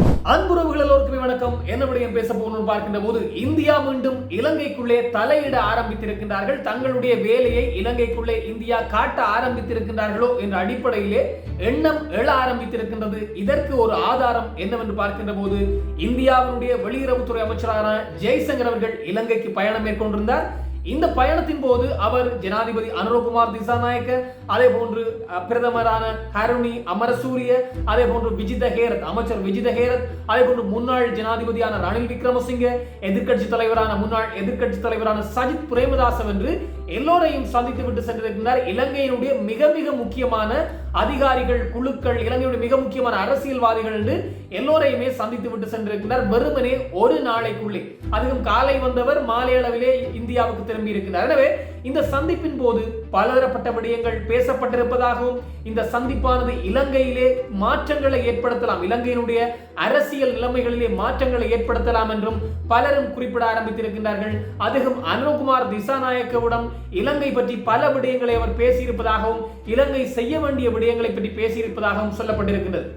அன்புறவுகள் எல்லோருக்குமே வணக்கம். என்ன விடயம் பேச போகணும்னு பார்க்கின்ற போது இந்தியா மீண்டும் இலங்கைக்குள்ளே தலையிட ஆரம்பித்திருக்கின்றார்கள். தங்களுடைய வேலையை இலங்கைக்குள்ளே இந்தியா காட்ட ஆரம்பித்திருக்கின்றார்களோ என்ற அடிப்படையிலே எண்ணம் எழ ஆரம்பித்திருக்கின்றது. இதற்கு ஒரு ஆதாரம் என்னவென்று பார்க்கின்ற போது இந்தியாவினுடைய வெளியுறவுத்துறை அமைச்சரான ஜெய்சங்கர் அவர்கள் இலங்கைக்கு பயணம் மேற்கொண்டிருந்தார். இந்த பயணத்தின் போது அவர் ஜனாதிபதி அனுரகுமார் திசாநாயக்க அதே போன்று பிரதமரான ஹருணி அமரசூரிய அதே போன்று விஜித ஹேரத் அமைச்சர் விஜித ஹேரத் அதே போன்று முன்னாள் ஜனாதிபதியான ரணில் விக்ரமசிங்க எதிர்க்கட்சி தலைவரான முன்னாள் எதிர்க்கட்சி தலைவரான சஜித் பிரேமதாச என்று எல்லோரையும் சந்தித்து விட்டு சென்றிருக்கின்றனர் இலங்கையினுடைய மிக மிக முக்கியமான அதிகாரிகள் குழுக்கள் இலங்கையுடைய மிக முக்கியமான அரசியல்வாதிகள் என்று எல்லோரையுமே சந்தித்து விட்டு சென்றிருக்கிறார் வெறுமனே ஒரு நாளைக்குள்ளே. அதுவும் காலை வந்தவர் மாலை அளவிலே இந்தியாவுக்கு திரும்பி இருக்கிறார் எனவே இந்த சந்திப்பின் போது பலதரப்பட்ட விடயங்கள் பேசப்பட்டிருப்பதாகவும் இந்த சந்திப்பானது இலங்கையிலே மாற்றங்களை ஏற்படுத்தலாம். இலங்கையினுடைய அரசியல் நிலைமைகளிலே மாற்றங்களை ஏற்படுத்தலாம் என்றும் பலரும் குறிப்பிட ஆரம்பித்திருக்கின்றார்கள். அதுவும் அனுகுமார் திசாநாயக்கவிடம் இலங்கை பற்றி பல விடயங்களை அவர் பேசியிருப்பதாகவும் இலங்கை செய்ய வேண்டிய விடயங்களை பற்றி பேசியிருப்பதாகவும் சொல்லப்பட்டிருக்கின்றது.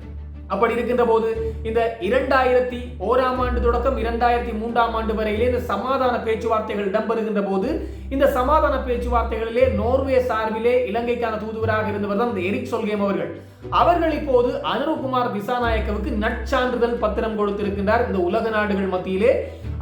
அப்படி இருக்கின்ற போது இந்த இரண்டாயிரத்தி ஓராம் ஆண்டு தொடக்கம் இரண்டாயிரத்தி மூன்றாம் ஆண்டு வரையிலே இந்த சமாதான பேச்சுவார்த்தைகள் இடம்பெறுகின்ற போது இந்த சமாதான பேச்சுவார்த்தைகளிலே நோர்வே சார்பிலே இலங்கைக்கான தூதுவராக இருந்தவர் தான் இந்த எரிக் சொல்கேம் அவர்கள். அவர்கள் இப்போது அனுருகுமார் திசாநாயக்கவுக்கு நற்சான்றிதழ் பத்திரம் கொடுத்திருக்கின்றார். இந்த உலக நாடுகள் மத்தியிலே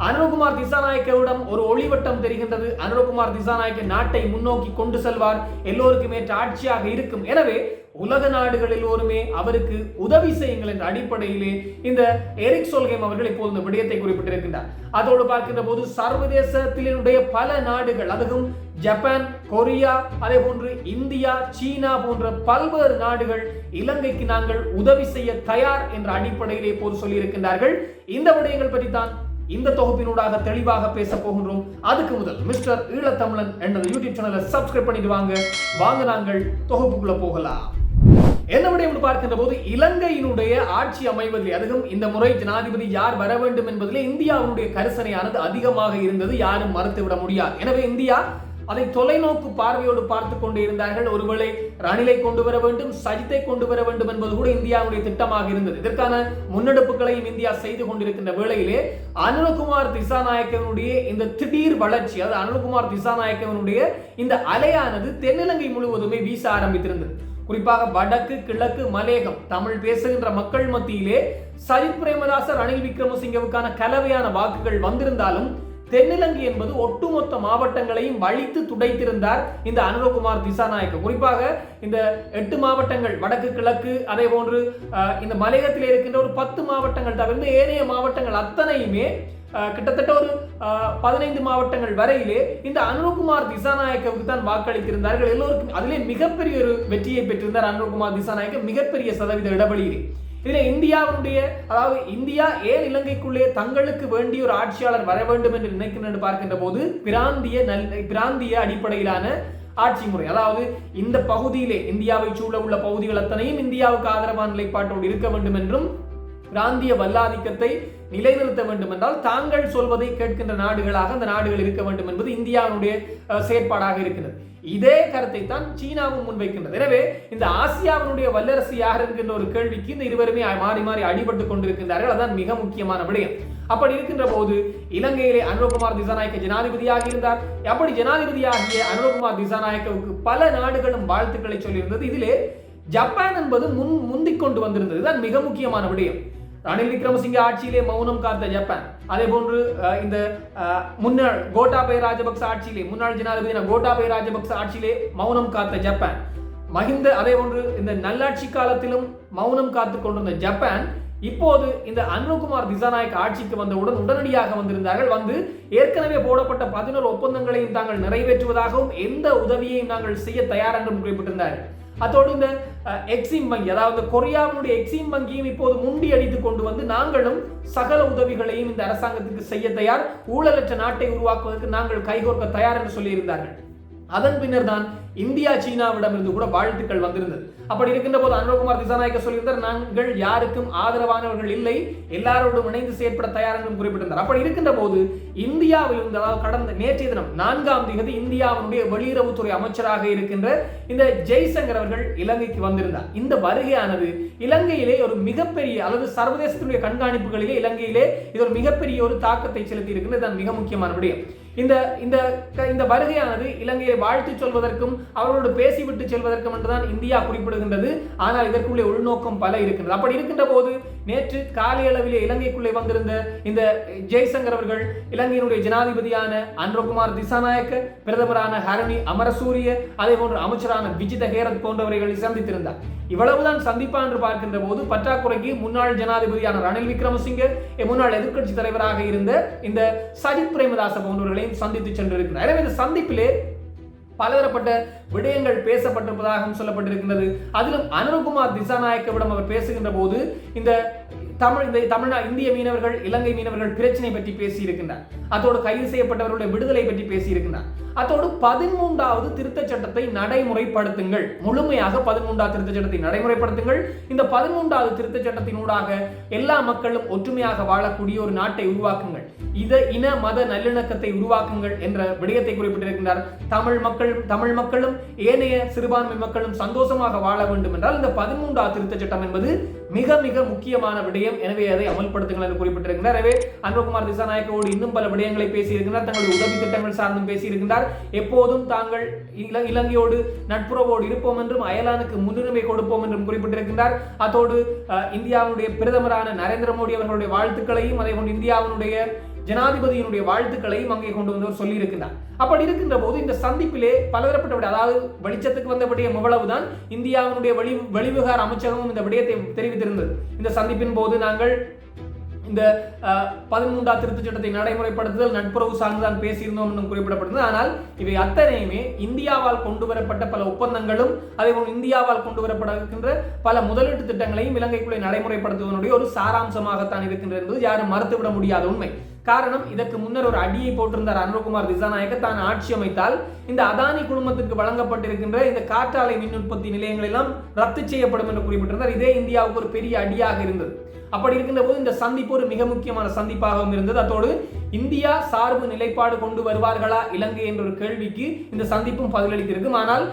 அனுருகுமார் திசாநாயக்கவிடம் ஒரு ஒளிவட்டம் தெரிகின்றது. அனுருகுமார் திசாநாயக்க நாட்டை முன்னோக்கி கொண்டு செல்வார். எல்லோருக்குமே ஆட்சியாக இருக்கும். எனவே உலக நாடுகள் எல்லோருமே அவருக்கு உதவி செய்யுங்கள் என்ற அடிப்படையிலே இந்த எரிக் சொல்கேம் அவர்கள் இப்போது இந்த விடயத்தை குறிப்பிட்டிருக்கின்றார். அதோடு பார்க்கின்ற போது சர்வதேசத்தினுடைய பல நாடுகள் அதுவும் ஜப்பான் கொரியா அதே போன்று இந்தியா சீனா போன்ற பல்வேறு நாடுகள் இலங்கைக்கு நாங்கள் உதவி செய்ய தயார் என்ற அடிப்படையிலே இப்போது சொல்லியிருக்கின்றார்கள். இந்த விடயங்கள் பற்றி தான் இந்த தொகுப்பினூடாக தெளிவாக பேச போகின்றோம். அதுக்கு முதல் மிஸ்டர் ஈழத்தமிழன் என்ற யூடியூப் சேனலை சப்ஸ்கிரைப் பண்ணிட்டு வாங்க. வாங்க நாங்கள் தொகுப்புக்குள்ள போகலாம். என்ன விடயம் பார்க்கின்ற போது இலங்கையினுடைய ஆட்சி அமைவதில் அதுவும் இந்த முறை ஜனாதிபதி யார் வர வேண்டும் என்பதில் இந்தியாவினுடைய கரிசனையானது அதிகமாக இருந்தது யாரும் மறுத்துவிட முடியாது. எனவே இந்தியா அதை தொலைநோக்கு பார்வையோடு பார்த்து கொண்டு இருந்தார்கள். ஒருவேளை ரணிலை கொண்டு வர வேண்டும் சஜித்தை கொண்டு வர வேண்டும் என்பது கூட இந்தியாவுடைய திட்டமாக இருந்தது. இதற்கான முன்னெடுப்புகளையும் இந்தியா செய்து கொண்டிருக்கின்ற வேளையிலே அனுரகுமார் திசாநாயக்கவனுடைய இந்த திடீர் வளர்ச்சி அதாவது அனுரகுமார் திசாநாயக்கவனுடைய இந்த அலையானது தென்னிலங்கை முழுவதுமே வீச ஆரம்பித்திருந்தது. குறிப்பாக வடக்கு கிழக்கு மலேகம் தமிழ் பேசுகின்ற மக்கள் மத்தியிலே சஜித் பிரேமதாசர் ரணில் விக்ரமசிங்கவுக்கான கலவையான வாக்குகள் வந்திருந்தாலும் தென்னிலங்கை என்பது ஒட்டுமொத்த மாவட்டங்களையும் வழித்து துடைத்திருந்தார் இந்த அனுரகுமார் திசாநாயக்க. குறிப்பாக இந்த எட்டு மாவட்டங்கள் வடக்கு கிழக்கு அதே போன்று இந்த மலையகத்தில் இருக்கின்ற ஒரு பத்து மாவட்டங்கள் தவிர்த்து ஏனைய மாவட்டங்கள் அத்தனையுமே கிட்டத்தட்ட ஒரு அஹ், பதினைந்து மாவட்டங்கள் வரையிலே இந்த அனுகுமார் திசாநாயக்கவுக்கு தான் வாக்களித்திருந்தார்கள். எல்லோருக்கும் அதிலே மிகப்பெரிய ஒரு வெற்றியை பெற்றிருந்தார் அனுகுமார் திசாநாயக்க. மிகப்பெரிய சதவீத இடைவெளியிலே. இதில் இந்தியாவுடைய அதாவது இந்தியா ஏன் இலங்கைக்குள்ளே தங்களுக்கு வேண்டிய ஒரு ஆட்சியாளர் வர வேண்டும் என்று நினைக்கின்றன பார்க்கின்ற போது பிராந்திய நல் பிராந்திய அடிப்படையிலான ஆட்சி முறை அதாவது இந்த பகுதியிலே இந்தியாவை சூழ உள்ள பகுதிகள் அத்தனையும் இந்தியாவுக்கு ஆதரவான நிலைப்பாட்டோடு இருக்க வேண்டும் என்றும் பிராந்திய வல்லாதிக்கத்தை நிலைநிறுத்த வேண்டும் என்றால் தாங்கள் சொல்வதை கேட்கின்ற நாடுகளாக அந்த நாடுகள் இருக்க வேண்டும் என்பது இந்தியாவுடைய செயற்பாடாக இருக்கிறது. இதே கருத்தை தான் சீனாவும் முன்வைக்கின்றது. எனவே இந்த ஆசியாவினுடைய வல்லரசு யார் என்கின்ற ஒரு கேள்விக்கு இந்த இருவருமே மாறி மாறி அடிபட்டு கொண்டிருக்கின்றார்கள். அதான் மிக முக்கியமான விடயம். அப்படி இருக்கின்ற போது இலங்கையிலே அனுரகுமார் திசாநாயக்க ஜனாதிபதியாக இருந்தார். அப்படி ஜனாதிபதியாகிய அனுரகுமார் திசாநாயக்கவுக்கு பல நாடுகளும் வாழ்த்துக்களை சொல்லியிருந்தது. இதிலே ஜப்பான் என்பது முன் முந்திக் கொண்டு வந்திருந்தது. தான் மிக முக்கியமான விடயம். ரணில் விக்ரமசிங்க ஆட்சியிலே மௌனம் காத்த ஜப்பான். அதே போன்று இந்த முன்னாள் கோட்டாபய ராஜபக்ச ஆட்சியிலே முன்னாள் ஜனாதிபதி கோட்டாபய ராஜபக்ச ஆட்சியிலே மௌனம் காத்த ஜப்பான். மஹிந்த அதே போன்று இந்த நல்லாட்சி காலத்திலும் மௌனம் காத்து கொண்டிருந்த ஜப்பான் இப்போது இந்த அனுகுமார் திசாநாயக் ஆட்சிக்கு வந்தவுடன் உடனடியாக வந்திருந்தார்கள். வந்து ஏற்கனவே போடப்பட்ட பதினோரு ஒப்பந்தங்களையும் தாங்கள் நிறைவேற்றுவதாகவும் எந்த உதவியையும் நாங்கள் செய்ய தயார் என்றும் குறிப்பிட்டிருந்தார்கள் அதோடு இந்த எக்ஸிம் வங்கி அதாவது கொரியாவினுடைய எக்ஸிம் வங்கியும் இப்போது முண்டி அடித்து கொண்டு வந்து நாங்களும் சகல உதவிகளையும் இந்த அரசாங்கத்துக்கு செய்ய தயார். ஊழலற்ற நாட்டை உருவாக்குவதற்கு நாங்கள் கைகோர்க்க தயார் என்று சொல்லியிருந்தார்கள். அதன் பின்னர் தான் இந்தியா சீனாவிடமிருந்து கூட வாழ்த்துக்கள் வந்திருந்தது. அப்படி இருக்கின்ற போது அனுரகுமார் திசாநாயக்க சொல்லியிருந்தார் நாங்கள் யாருக்கும் ஆதரவானவர்கள் இல்லை எல்லாரோடும் இணைந்து செயற்பட தயார் என்றும் குறிப்பிட்டிருந்தார். அப்படி இருக்கின்ற போது இந்தியாவில் இருந்து அதாவது கடந்த நேற்றைய தினம் நான்காம் தேதி இந்தியாவினுடைய வெளியுறவுத்துறை அமைச்சராக இருக்கின்ற இந்த ஜெய்சங்கர் அவர்கள் இலங்கைக்கு வந்திருந்தார். இந்த வருகையானது இலங்கையிலே ஒரு மிகப்பெரிய அல்லது சர்வதேசத்தினுடைய கண்காணிப்புகளிலே இலங்கையிலே இது ஒரு மிகப்பெரிய ஒரு தாக்கத்தை செலுத்தி இருக்கின்றது மிக முக்கியமான விடயம். இந்த இந்த இந்த வருகையானது இலங்கையை வாழ்த்து சொல்வதற்கும் அவர்களோடு பேசிவிட்டு செல்வதற்கும் என்றுதான் இந்தியா குறிப்பிடுகின்றது. ஆனால் இதற்குள்ளே உள்நோக்கம் பல இருக்கின்றது. அப்படி இருக்கின்ற போது நேற்று காலை அளவிலே இலங்கைக்குள்ளே வந்திருந்த இந்த ஜெய்சங்கர் அவர்கள் இலங்கையினுடைய ஜனாதிபதியான அன்ரகுமார் திசாநாயக்க பிரதமரான ஹரணி அமரசூரிய அதே போன்று அமைச்சரான விஜித ஹேரத் போன்றவர்களை சந்தித்திருந்தார். இவ்வளவுதான் சந்திப்பா என்று பார்க்கின்ற போது பற்றாக்குறைக்கு முன்னாள் ஜனாதிபதியான ரணில் விக்ரமசிங்க முன்னாள் எதிர்க்கட்சி தலைவராக இருந்த இந்த சஜித் பிரேமதாச போன்றவர்களையும் சந்தித்து சென்றிருக்கிறார். எனவே இந்த சந்திப்பிலே பலதரப்பட்ட விடயங்கள் பேசப்பட்டிருப்பதாகவும் சொல்லப்பட்டிருக்கின்றது. அதிலும் அனுருகுமார் திசாநாயக்கவிடம் அவர் பேசுகின்ற போது இந்த தமிழ் இந்த தமிழ்நா இந்திய மீனவர்கள் இலங்கை மீனவர்கள் பிரச்சனை பற்றி பேசியிருக்கின்றார். அதோடு கைது செய்யப்பட்டவர்களுடைய விடுதலை பற்றி பேசியிருக்கின்றார். அதோடு பதிமூன்றாவது திருத்த சட்டத்தை நடைமுறைப்படுத்துங்கள். முழுமையாக பதிமூன்றாவது திருத்த சட்டத்தை நடைமுறைப்படுத்துங்கள். இந்த பதிமூன்றாவது திருத்த சட்டத்தினூடாக எல்லா மக்களும் ஒற்றுமையாக வாழக்கூடிய ஒரு நாட்டை உருவாக்குங்கள். இத இன மத நல்லிணக்கத்தை உருவாக்குங்கள் என்ற விடயத்தை குறிப்பிட்டிருக்கின்றார். தமிழ் மக்கள் தமிழ் மக்களும் ஏனைய சிறுபான்மை மக்களும் சந்தோஷமாக வாழ வேண்டும் என்றால் இந்த பதிமூன்றாவது திருத்த சட்டம் என்பது மிக மிக முக்கியமான விடயம். எனவே அதை அமல்படுத்துங்கள் என்று குறிப்பிட்டிருக்கிறார். எனவே அன்பகுமார் திசாநாயக்கோடு இன்னும் பல விடயங்களை பேசியிருக்கிறார். தங்களுடைய உதவி திட்டங்கள் சார்ந்தும் பேசியிருக்கிறார். எப்போதும் தாங்கள் இலங்கையோடு நட்புறவோடு இருப்போம் என்றும் அயலானுக்கு முன்னுரிமை கொடுப்போம் என்றும் குறிப்பிட்டிருக்கின்றார் அதோடு இந்தியாவுடைய பிரதமரான நரேந்திர மோடி அவர்களுடைய வாழ்த்துக்களையும் அதே போன்று இந்தியாவினுடைய ஜனாதிபதியினுடைய வாழ்த்துக்களையும் அங்கே கொண்டு வந்தவர் சொல்லியிருக்கிறார். அப்படி இருக்கின்ற போது இந்த சந்திப்பிலே பலதரப்பட்ட அதாவது வெளிச்சத்துக்கு வந்த விடயம் இவ்வளவுதான் இந்தியாவினுடைய வெளி வெளிவிகார அமைச்சகமும் இந்த விடயத்தை தெரிவித்திருந்தது. இந்த சந்திப்பின் போது நாங்கள் இந்த பதிமூன்றாம் திருத்தச் சட்டத்தை நடைமுறைப்படுத்துதல் நட்புறவு சார்ந்துதான் பேசியிருந்தோம் என்றும் குறிப்பிடப்படுகிறது ஆனால் இவை அத்தனையுமே இந்தியாவால் கொண்டு வரப்பட்ட பல ஒப்பந்தங்களும் அதே போல் இந்தியாவால் கொண்டு வரப்படுகின்ற பல முதலீட்டு திட்டங்களையும் இலங்கைக்குள்ளே நடைமுறைப்படுத்துவதனுடைய ஒரு சாராம்சமாகத்தான் இருக்கின்றது என்பது யாரும் மறுத்துவிட முடியாத உண்மை. காரணம் இதற்கு முன்னர் ஒரு அடியை போட்டிருந்தார் அனுரகுமார் திசாநாயக்க. தான் ஆட்சி அமைத்தால் இந்த அதானி குழுமத்திற்கு வழங்கப்பட்டிருக்கின்ற இந்த காற்றாலை மின் உற்பத்தி நிலையங்கள் எல்லாம் ரத்து செய்யப்படும் என்று குறிப்பிட்டிருந்தார். இதே இந்தியாவுக்கு ஒரு பெரிய அடியாக இருந்தது. அப்படி இருக்கின்ற போது இந்த சந்திப்பு ஒரு மிக முக்கியமான சந்திப்பாகவும் இருந்தது. அதோடு இந்தியா சார்பு நிலைப்பாடு கொண்டு வருவார்களா? இலங்கை என்ற ஒரு கேள்விக்கு இந்த சந்திப்பும் பதிலளித்திருக்கும். ஆனால்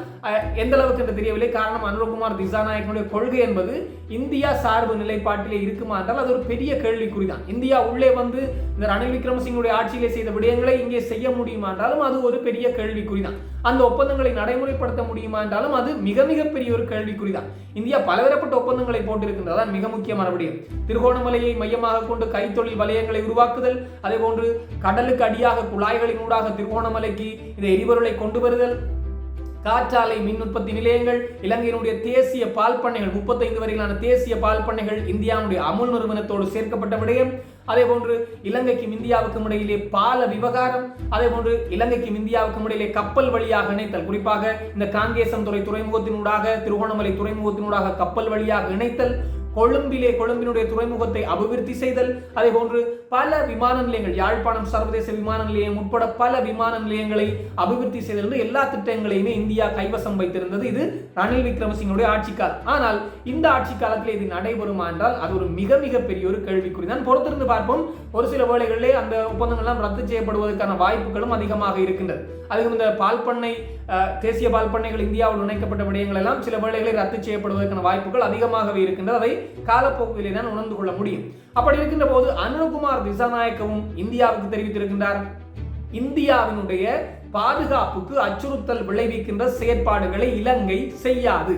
எந்த அளவுக்கு என்று தெரியவில்லை. காரணம் அனுரகுமார் திசாநாயகனுடைய கொள்கை என்பது இந்தியா சார்பு நிலைப்பாட்டிலே இருக்குமா என்றால் அது ஒரு பெரிய கேள்விக்குறிதான். இந்தியா உள்ளே வந்து இந்த ரணில் விக்ரமசிங்கனுடைய ஆட்சியிலே செய்த விடயங்களை இங்கே செய்ய முடியுமா என்றாலும் அது ஒரு பெரிய கேள்விக்குறிதான். அந்த ஒப்பந்தங்களை நடைமுறைப்படுத்த முடியுமா என்றாலும் அது மிக மிக பெரிய ஒரு கேள்விக்குறிதான். இந்தியா பலதரப்பட்ட ஒப்பந்தங்களை போட்டிருக்கின்றதான் மிக முக்கியமான விடயம். திருகோணமலையை மையமாக கொண்டு கைத்தொழில் வலயங்களை உருவாக்குதல் அதே போன்று கடலுக்கு அடியாக குழாய்களின் ஊடாக திருகோணமலைக்கு இந்த எரிபொருளை கொண்டு வருதல். காற்றாலை மின் உற்பத்தி நிலையங்கள் இலங்கையினுடைய தேசிய பால் பண்ணைகள் முப்பத்தைந்து வரையிலான தேசிய பால் பண்ணைகள் இந்தியாவுடைய அமுல் நிறுவனத்தோடு சேர்க்கப்பட்ட விடயம். அதே போன்று இலங்கைக்கும் இந்தியாவுக்கும் இடையிலே பால விவகாரம் அதே போன்று இலங்கைக்கும் இந்தியாவுக்கும் இடையிலே கப்பல் வழியாக இணைத்தல். குறிப்பாக இந்த காங்கேசம் துறை துறைமுகத்தினூடாக திருகோணமலை துறைமுகத்தினூடாக கப்பல் வழியாக இணைத்தல். கொழும்பிலே கொழும்பினுடைய துறைமுகத்தை அபிவிருத்தி செய்தல். அதே போன்று பல விமான நிலையங்கள் யாழ்ப்பாணம் சர்வதேச விமான நிலையம் உட்பட பல விமான நிலையங்களை அபிவிருத்தி செய்தல் எல்லா திட்டங்களையுமே இந்தியா கைவசம் வைத்திருந்தது. இது ரணில் விக்ரமசிங்கனுடைய ஆட்சி காலம் ஆனால் இந்த ஆட்சி காலத்தில் இது நடைபெறுமா என்றால் அது ஒரு மிக மிக பெரிய ஒரு கேள்விக்குறி தான். பொறுத்திருந்து பார்ப்போம். ஒரு சில வேளைகளிலே அந்த ஒப்பந்தங்கள்லாம் ரத்து செய்யப்படுவதற்கான வாய்ப்புகளும் அதிகமாக இருக்கின்றது. அதுக்கு இந்த பால் பண்ணை தேசிய பால் பண்ணைகள் இந்தியாவில் இணைக்கப்பட்ட விடயங்கள் எல்லாம் சில வேளைகளில் ரத்து செய்யப்படுவதற்கான வாய்ப்புகள் அதிகமாகவே இருக்கின்றது அதை காலப்போக்கிலே தான் உணர்ந்து கொள்ள முடியும். அப்படி இருக்கின்ற போது அனுகுமார் திசாநாயக்கவும் இந்தியாவுக்கு தெரிவித்திருக்கின்றார். இந்தியாவினுடைய பாதுகாப்புக்கு அச்சுறுத்தல் விளைவிக்கின்ற செயற்பாடுகளை இலங்கை செய்யாது.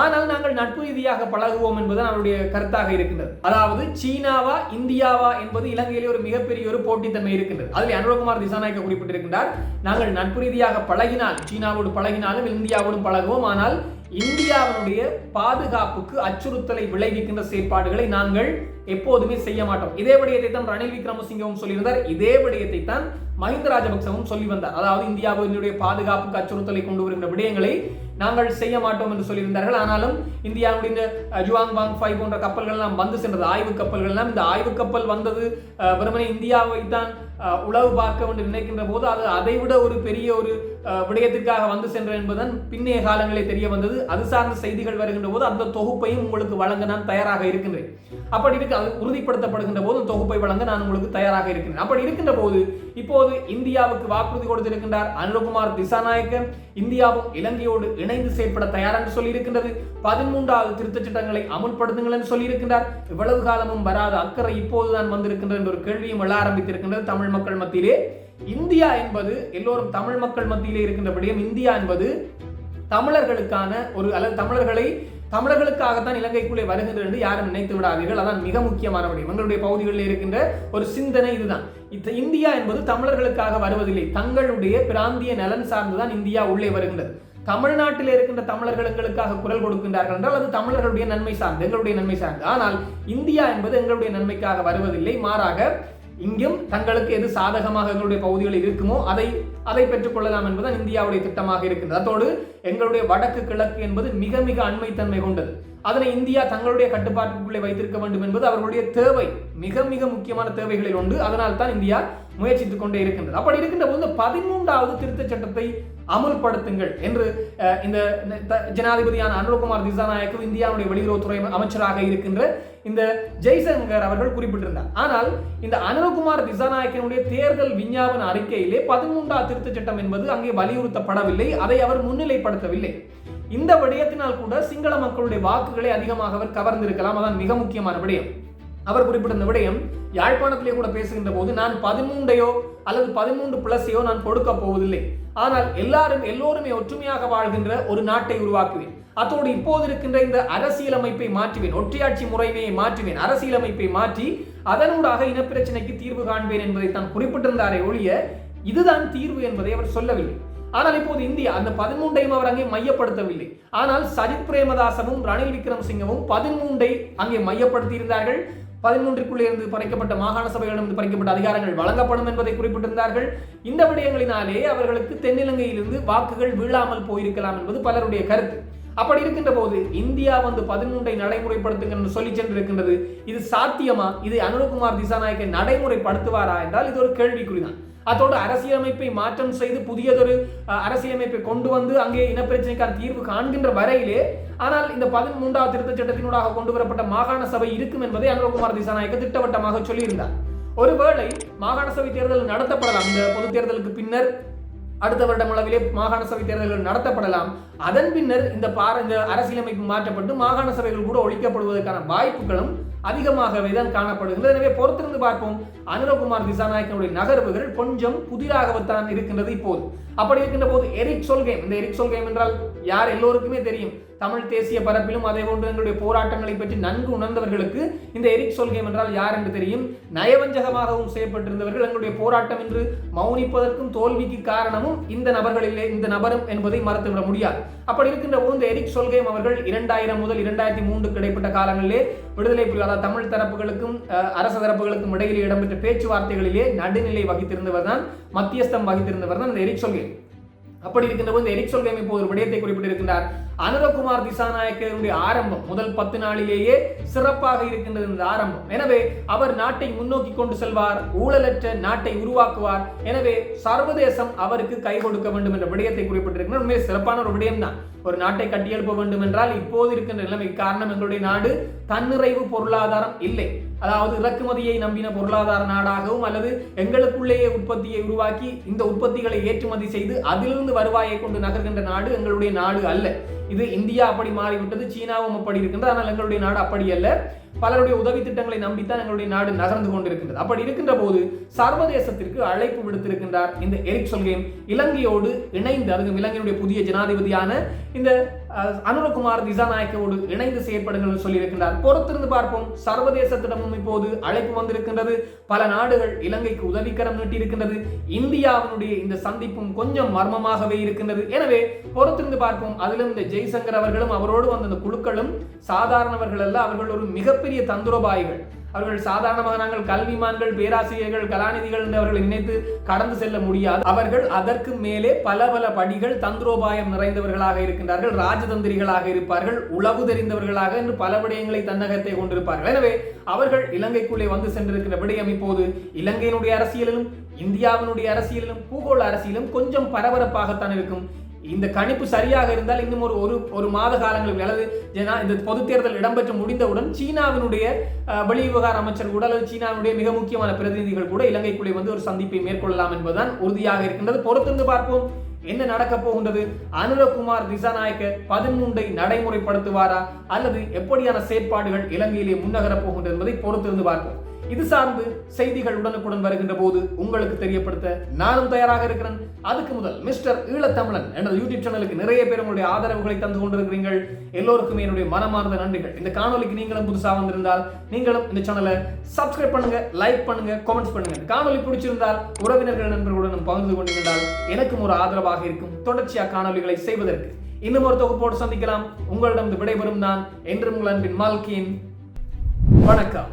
ஆனால் நாங்கள் நட்பு ரீதியாக பழகுவோம் என்பது அவருடைய கருத்தாக இருக்கின்றது. அதாவது சீனாவா இந்தியாவா என்பது இலங்கையிலே ஒரு மிகப்பெரிய ஒரு போட்டித்தன்மை இருக்கின்றது. அதில் அனுரகுமார் திசாநாயக்க குறிப்பிட்டிருக்கின்றார் நாங்கள் நட்பு ரீதியாக பழகினால் சீனாவோடு பழகினாலும் இந்தியாவோடும் பழகுவோம். ஆனால் இந்தியாவினுடைய பாதுகாப்புக்கு அச்சுறுத்தலை விளைவிக்கின்ற செயற்பாடுகளை நாங்கள் எப்போதுமே செய்ய மாட்டோம். இதே விடயத்தை தான் ரணில் விக்ரமசிங்கவும் சொல்லியிருந்தார். இதே விடயத்தை தான் மஹிந்த ராஜபக்சவும் சொல்லி வந்தார். அதாவது இந்தியாவினுடைய பாதுகாப்புக்கு அச்சுறுத்தலை கொண்டு வருகின்ற விடயங்களை நாங்கள் செய்ய மாட்டோம் என்று சொல்லியிருந்தார்கள். ஆனாலும் இந்தியாவுடைய இந்த ஜுவாங் பாங் ஃபைவ் போன்ற கப்பல்கள் எல்லாம் வந்து சென்றது. ஆய்வு கப்பல்கள் எல்லாம் இந்த ஆய்வு கப்பல் வந்தது வெறுமனே இந்தியாவை தான் உளவு பார்க்க என்று நினைக்கின்ற போது அது அதைவிட ஒரு பெரிய ஒரு விடயத்திற்காக வந்து சென்ற என்பதுதான் பின்னைய காலங்களில் தெரிய வந்தது. அது சார்ந்த செய்திகள் வருகின்ற போது அந்த தொகுப்பையும் உங்களுக்கு வழங்க நான் தயாராக இருக்கின்றேன். அப்படி இருக்கு அது உறுதிப்படுத்தப்படுகின்ற போது தொகுப்பை வழங்க நான் உங்களுக்கு தயாராக இருக்கின்றேன். அப்படி இருக்கின்ற போது இப்போது இந்தியாவுக்கு வாக்குறுதி கொடுத்திருக்கின்றார் அனுரகுமார் திசாநாயக்கர் இந்தியாவும் இலங்கையோடு இணைந்து செயற்பட தயார் என்று சொல்லியிருக்கின்றது. பதிமூன்றாவது திருத்தச் சட்டங்களை அமுல்படுத்துங்கள் என்று சொல்லியிருக்கின்றார். இவ்வளவு காலமும் வராத அக்கறை இப்போதுதான் வந்திருக்கின்ற என்ற ஒரு கேள்வியும் எழ ஆரம்பித்திருக்கின்றது தமிழ் தமிழ் மக்கள் மத்தியிலே. இந்தியா என்பது எல்லோரும் தமிழ் மக்கள் மத்தியிலே இருக்கின்றபடியும் இந்தியா என்பது தமிழர்களுக்கான ஒரு அல்லது தமிழர்களை தமிழர்களுக்காகத்தான் இலங்கைக்குள்ளே வருகின்றது என்று யாரும் நினைத்து விடாதீர்கள். அதான் மிக முக்கியமான விடயம் எங்களுடைய பகுதிகளில் இருக்கின்ற ஒரு சிந்தனை இதுதான். இந்த இந்தியா என்பது தமிழர்களுக்காக வருவதில்லை. தங்களுடைய பிராந்திய நலன் சார்ந்துதான் இந்தியா உள்ளே வருகின்றது. தமிழ்நாட்டில் இருக்கின்ற தமிழர்கள் எங்களுக்காக குரல் கொடுக்கின்றார்கள் என்றால் அது தமிழர்களுடைய நன்மை சார்ந்து எங்களுடைய நன்மை சார்ந்து. ஆனால் இந்தியா என்பது எங்களுடைய நன்மைக்காக வருவதில்லை. மாறாக இங்கும் தங்களுக்கு எது சாதகமாக எங்களுடைய பகுதிகளில் இருக்குமோ அதை அதை பெற்றுக்கொள்ளலாம் என்பதுதான் இந்தியாவுடைய திட்டமாக இருக்கின்றது. அதோடு எங்களுடைய வடக்கு கிழக்கு என்பது மிக மிக அண்மைத்தன்மை கொண்டது. அதனை இந்தியா தங்களுடைய கட்டுப்பாட்டுக்குள்ளே வைத்திருக்க வேண்டும் என்பது அவர்களுடைய தேவை. மிக மிக முக்கியமான தேவைகளில் ஒன்று. அதனால் தான் இந்தியா முயற்சித்துக் கொண்டே இருக்கின்றது. அப்படி இருக்கின்ற போது பதிமூன்றாவது திருத்தச் சட்டத்தை அமுல்படுத்துங்கள் என்று இந்த த- ஜனாதிபதியான அனுரகுமார் திசாநாயக்கு இந்தியாவுடைய வெளியுறவுத்துறை அமைச்சராக இருக்கின்ற இந்த ஜெய்சங்கர் அவர்கள் குறிப்பிட்டிருந்தார். ஆனால் இந்த அனுரகுமார் திசாநாயக்கனுடைய தேர்தல் விஞ்ஞாபன அறிக்கையிலே பதிமூன்றாவது திருத்தச் சட்டம் என்பது அங்கே வலியுறுத்தப்படவில்லை. அதை அவர் முன்னிலைப்படுத்தவில்லை. இந்த விடயத்தினால் கூட சிங்கள மக்களுடைய வாக்குகளை அதிகமாக அவர் கவர்ந்திருக்கலாம். அதான் மிக முக்கியமான விடயம். அவர் குறிப்பிட்ட இந்த விடயம் யாழ்ப்பாணத்திலே கூட பேசுகின்ற போது நான் பதிமூன்றையோ அல்லது பதிமூன்று பிளஸையோ நான் கொடுக்க போவதில்லை. ஆனால் எல்லாரும் எல்லோருமே ஒற்றுமையாக வாழ்கின்ற ஒரு நாட்டை உருவாக்குவேன். அத்தோடு இப்போது இருக்கின்ற இந்த அரசியலமைப்பை மாற்றுவேன் ஒற்றையாட்சி முறைமையை மாற்றுவேன் அரசியலமைப்பை மாற்றி அதனூடாக இனப்பிரச்சனைக்கு தீர்வு காண்பேன் என்பதை தான் குறிப்பிட்டிருந்தாரே ஒழிய இதுதான் தீர்வு என்பதை அவர் சொல்லவில்லை. ஆனால் இப்போது இந்தியா அந்த பதிமூன்றையும் அவர் அங்கே மையப்படுத்தவில்லை. ஆனால் சஜித் பிரேமதாசவும் ரணில் விக்ரமசிங்கவும் பதிமூன்றை அங்கே மையப்படுத்தி இருந்தார்கள் பதிமூன்றுக்குள்ளே இருந்து பறிக்கப்பட்ட மாகாண சபைகளிடமிருந்து பறிக்கப்பட்ட அதிகாரங்கள் வழங்கப்படும் என்பதை குறிப்பிட்டிருந்தார்கள். இந்த விடயங்களினாலே அவர்களுக்கு தென்னிலங்கையிலிருந்து வாக்குகள் வீழாமல் போயிருக்கலாம் என்பது பலருடைய கருத்து. அப்படி இருக்கின்ற போது இந்தியா வந்து பதிமூன்றை நடைமுறைப்படுத்துங்க சொல்லி சென்றிருக்கின்றது. இது சாத்தியமா? இது அனுரகுமார் திசாநாயக்கை நடைமுறைப்படுத்துவாரா என்றால் இது ஒரு கேள்விக்குறிதான். அதோடு அரசியலமைப்பை மாற்றம் செய்து புதியதொரு அரசியலமைப்பை கொண்டு வந்து அங்கே இனப்பிரச்சனைக்கான தீர்வு காண்கின்ற வரையிலே ஆனால் இந்த பதிமூன்றாவது திருத்தச் சட்டத்தினூடாக கொண்டு வரப்பட்ட மாகாண சபை இருக்கும் என்பதை அனுரகுமார் திசாநாயக்க திட்டவட்டமாக சொல்லியிருந்தார். ஒருவேளை மாகாண சபை தேர்தல் நடத்தப்படலாம். இந்த பொது தேர்தலுக்கு பின்னர் அடுத்த வருடம் அளவிலே மாகாண சபை தேர்தல்கள் நடத்தப்படலாம். அதன் பின்னர் இந்த பார இந்த அரசியலமைப்பு மாற்றப்பட்டு மாகாண சபைகள் கூட ஒழிக்கப்படுவதற்கான வாய்ப்புகளும் அதிகமாகவே தான் காணப்படுகிறது எனவே பொறுத்திருந்து பார்ப்போம். அனுரகுமார் திசாநாயக்கனுடைய நகர்வுகள் கொஞ்சம் புதிராகத்தான் இருக்கின்றது இப்போது. அப்படி இருக்கின்ற போது எரிக் சொல்கேம் இந்த எரிக் சொல்கேம் என்றால் யார் எல்லோருக்குமே தெரியும். தமிழ் தேசிய பரப்பிலும் அதே போன்று எங்களுடைய போராட்டங்களை பற்றி நன்கு உணர்ந்தவர்களுக்கு இந்த எரிக் சொல்கேம் என்றால் யார் என்று தெரியும். நயவஞ்சகமாகவும் செய்யப்பட்டிருந்தவர்கள் எங்களுடைய போராட்டம் என்று மௌனிப்பதற்கும் தோல்விக்கு காரணமும் இந்த நபர்களிலே இந்த நபரும் என்பதை மறுத்துவிட முடியாது. அப்படி இருக்கின்ற போது இந்த எரிக் சொல்கேம் அவர்கள் இரண்டாயிரம் முதல் இரண்டாயிரத்தி மூன்று கிடைப்பட்ட காலங்களிலே விடுதலை புலி அதாவது தமிழ் தரப்புகளுக்கும் அரச அரசு தரப்புகளுக்கும் இடையிலே இடம்பெற்ற பேச்சுவார்த்தைகளிலே நடுநிலை வகித்திருந்தவர் தான் மத்தியஸ்தம் வகித்திருந்தவர் தான் இந்த எரிக் சொல்கேம் அப்படி இருக்கின்ற போது இந்த எரிக் சொல்கேம் இப்போ ஒரு விடயத்தை குறிப்பிட்டிருக்கின்றார். அனுரகுமார் திசாநாயக்கருடைய ஆரம்பம் முதல் பத்து நாளிலேயே சிறப்பாக இருக்கின்றது இந்த ஆரம்பம். எனவே அவர் நாட்டை முன்னோக்கி கொண்டு செல்வார் ஊழலற்ற நாட்டை உருவாக்குவார். எனவே சர்வதேசம் அவருக்கு கை கொடுக்க வேண்டும் என்ற விடயத்தை குறிப்பிட்டிருக்கின்ற உண்மையில் சிறப்பான ஒரு விடயம் தான் ஒரு நாட்டை கட்டியெழுப்ப வேண்டும் என்றால் இப்போது இருக்கின்ற நிலைமை காரணம் எங்களுடைய நாடு தன்னிறைவு பொருளாதாரம் இல்லை. அதாவது இறக்குமதியை நம்பின பொருளாதார நாடாகவும் அல்லது எங்களுக்குள்ளேயே உற்பத்தியை உருவாக்கி இந்த உற்பத்திகளை ஏற்றுமதி செய்து அதிலிருந்து வருவாயை கொண்டு நகர்கின்ற நாடு எங்களுடைய நாடு அல்ல. இது இந்தியா அப்படி மாறிவிட்டது சீனாவும் அப்படி இருக்கின்றது. ஆனால் எங்களுடைய நாடு அப்படி அல்ல. பலருடைய உதவி திட்டங்களை நம்பித்தான் எங்களுடைய நாடு நகர்ந்து கொண்டிருக்கின்றது. அப்படி இருக்கின்ற போது சர்வதேசத்திற்கு அழைப்பு விடுத்திருக்கின்றார் இந்த எரிக் சொல்கேம் இலங்கையோடு இணைந்து அதுவும் இலங்கையுடைய புதிய ஜனாதிபதியான இந்த அனுரகுமார் திசாநாயக்கோடு இணைந்து செயற்படுங்கள் சொல்லியிருக்கின்றார். பொறுத்திருந்து பார்ப்போம். சர்வதேசத்திடமும் இப்போது அழைப்பு வந்திருக்கின்றது. பல நாடுகள் இலங்கைக்கு உதவிக்கரம் நீட்டியிருக்கின்றது. இந்தியாவினுடைய இந்த சந்திப்பும் கொஞ்சம் மர்மமாகவே இருக்கின்றது. எனவே பொறுத்திருந்து பார்ப்போம். அதிலும் இந்த ஜெய்சங்கர் அவர்களும் அவரோடு வந்த குழுக்களும் சாதாரணவர்கள் அல்ல. அவர்கள் ஒரு மிகப்பெரிய தந்திரோபாயிகள். அவர்கள் சாதாரணமாக நாங்கள் கல்விமான்கள் பேராசிரியர்கள் கலாநிதிகள் என்று அவர்கள் நினைத்து கடந்து செல்ல முடியாது. அவர்கள் அதற்கு மேலே பல பல படிகள் தந்திரோபாயம் நிறைந்தவர்களாக இருக்கின்றார்கள் ராஜதந்திரிகளாக இருப்பார்கள் உளவு தெரிந்தவர்களாக என்று பல விடயங்களை தன்னகத்தை கொண்டிருப்பார்கள். எனவே அவர்கள் இலங்கைக்குள்ளே வந்து சென்றிருக்கிற விடயம் இப்போது இலங்கையினுடைய அரசியலிலும் இந்தியாவினுடைய அரசியலிலும் பூகோள அரசியலும் கொஞ்சம் பரபரப்பாகத்தான் இருக்கும். இந்த கணிப்பு சரியாக இருந்தால் இன்னும் ஒரு ஒரு ஒரு மாத காலங்களுக்கு அல்லது இந்த பொது தேர்தல் இடம்பெற்று முடிந்தவுடன் சீனாவினுடைய அஹ், வெளிவிவகார அமைச்சர் கூட அல்லது சீனாவினுடைய மிக முக்கியமான பிரதிநிதிகள் கூட இலங்கைக்குள்ளே வந்து ஒரு சந்திப்பை மேற்கொள்ளலாம் என்பதுதான் உறுதியாக இருக்கின்றது. பொறுத்திருந்து பார்ப்போம். என்ன நடக்கப் போகின்றது? அனுரகுமார் திசாநாயக்க பதிமூன்றை நடைமுறைப்படுத்துவாரா? அல்லது எப்படியான செயற்பாடுகள் இலங்கையிலே முன்னகரப் போகின்றது என்பதை பொறுத்திருந்து பார்ப்போம். இது சார்ந்து செய்திகள் உடனுக்குடன் வருகின்ற போது உங்களுக்கு தெரியப்படுத்த நானும் தயாராக இருக்கிறேன். அதுக்கு முதல் மிஸ்டர் ஈழத்தமிழன் எனது யூடியூப் சேனலுக்கு நிறைய பேர் உங்களுடைய ஆதரவுகளை தந்து கொண்டிருக்கிறீர்கள். எல்லோருக்குமே என்னுடைய மனமார்ந்த நன்றிகள். இந்த காணொலிக்கு நீங்களும் புதுசாக வந்திருந்தால் நீங்களும் இந்த சேனலை சப்ஸ்கிரைப் பண்ணுங்க லைக் பண்ணுங்க கமெண்ட்ஸ் பண்ணுங்க. காணொலி பிடிச்சிருந்தால் உறவினர்கள் நண்பர்களுடன் பகிர்ந்து கொண்டிருந்தால் எனக்கும் ஒரு ஆதரவாக இருக்கும். தொடர்ச்சியாக காணொலிகளை செய்வதற்கு இன்னும் ஒரு தொகுப்போடு சந்திக்கலாம். உங்களிடம் விடைபெறும் நான் என்றும் உங்கள் அன்பின் மால்கியின். வணக்கம்.